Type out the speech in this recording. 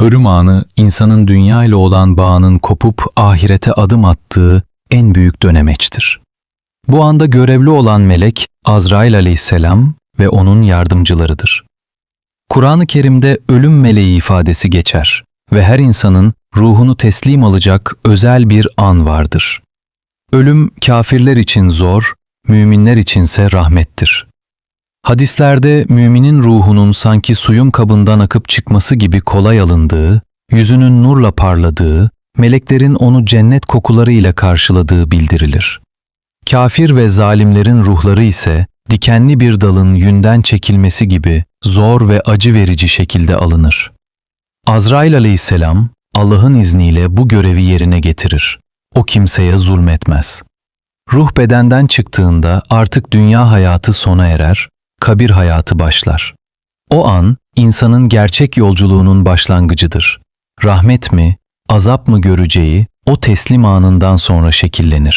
Ölüm anı insanın dünya ile olan bağının kopup ahirete adım attığı en büyük dönemeçtir. Bu anda görevli olan melek Azrail aleyhisselam ve onun yardımcılarıdır. Kur'an-ı Kerim'de ölüm meleği ifadesi geçer ve her insanın ruhunu teslim alacak özel bir an vardır. Ölüm kafirler için zor, müminler içinse rahmettir. Hadislerde müminin ruhunun sanki suyun kabından akıp çıkması gibi kolay alındığı, yüzünün nurla parladığı, meleklerin onu cennet kokuları ile karşıladığı bildirilir. Kafir ve zalimlerin ruhları ise dikenli bir dalın yünden çekilmesi gibi zor ve acı verici şekilde alınır. Azrail aleyhisselam Allah'ın izniyle bu görevi yerine getirir. O kimseye zulmetmez. Ruh bedenden çıktığında artık dünya hayatı sona erer, kabir hayatı başlar. O an insanın gerçek yolculuğunun başlangıcıdır. Rahmet mi, azap mı göreceği o teslim anından sonra şekillenir.